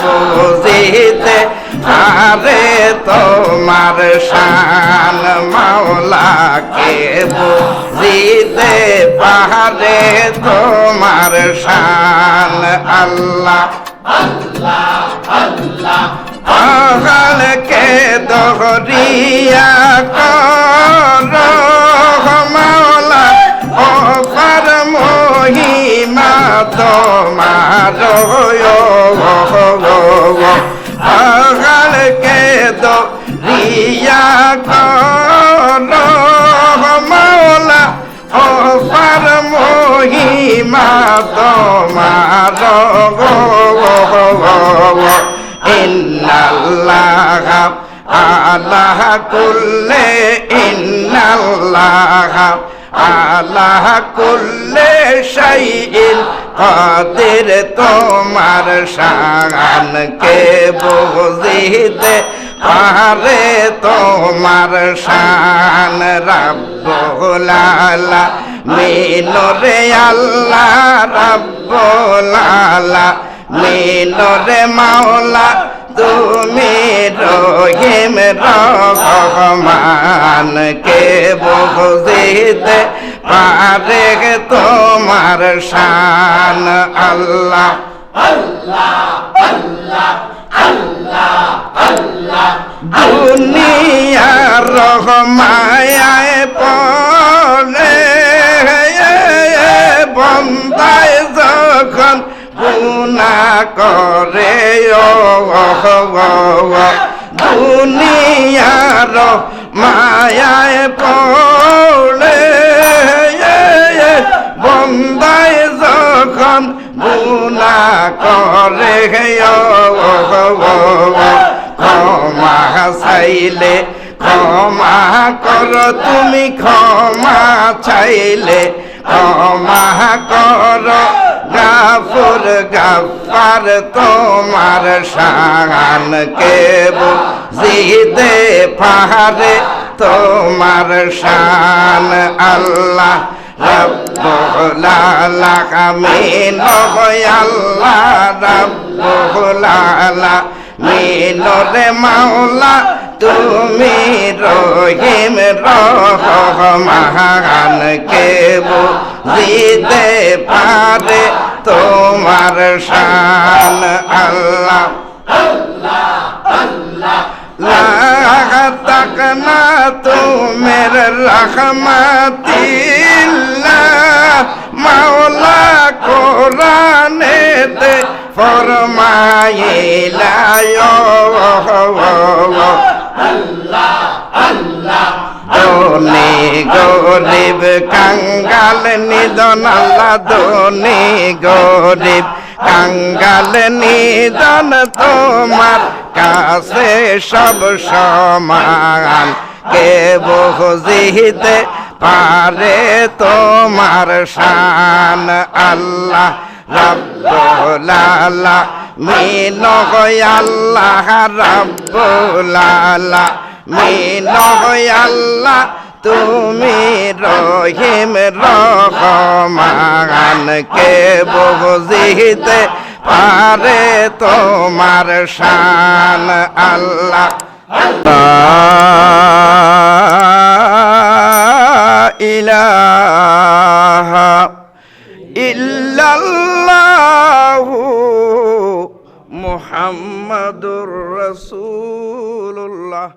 বুঝিতে আরে তোমার শান মাওলা মাওলাকে বুঝিতে পারে তোমার শান আল্লাহ। পাহাড়কে দহরিয়া কর। তোমার পাহাড়কে দহরিয়া কর মাওলা ও পার মহিমা তোমার ইন্নাল্লাহ আল্লাহ কুল্লে ইন্নাল্লাহ আল্লাহ কুল্লে শাইইন কাদের তোমার শান কে বুঝিতে পারে তোমার শান রাব্বুল মিনরে আল্লাহ, রাব্বুল মিনরে মাওলা, তুমি রহিম রহমান কে বুঝিতে পারে তোমার শান আল্লাহ। দুনিয়ার রহমায় পড়ে বন্দায় যখন গুনা করে দুনিয়ার মায়ায় পড়ে বন্দায় যখন গুনা করে ক্ষমা চাইলে, ক্ষমা কর, তুমি ক্ষমা চাইলে, ক্ষমা কর। গাফুর গাফার তোমার শান কে বুঝিতে পারে? তোমার শান আল্লাহ রব্বুল আলামিন আল্লাহ রব্বুল আলামিন রে মাওলা তুমি রহিম রহমান কে বুঝিতে পারে তোমার শান আল্লাহ তক না তুমের রহমতিল্লাহ মাওলা কোরআনেতে ফরমাইলা দোনে গরিব কাঙ্গাল নিদন আল্লাহ দোনে গরিব কাঙ্গাল নিদন তোমার কাছে সব সমান। কে বুঝিতে পারে তোমার শান আল্লাহ, রব্বুল মিন আল্লাহ, রব্বুল মিন আল্লাহ, তুমি রহিম রহমান। কে বুঝিতে পারে তোমার শান আল্লাহ? ইলাহা মুহাম্মাদুর রাসূলুল্লাহ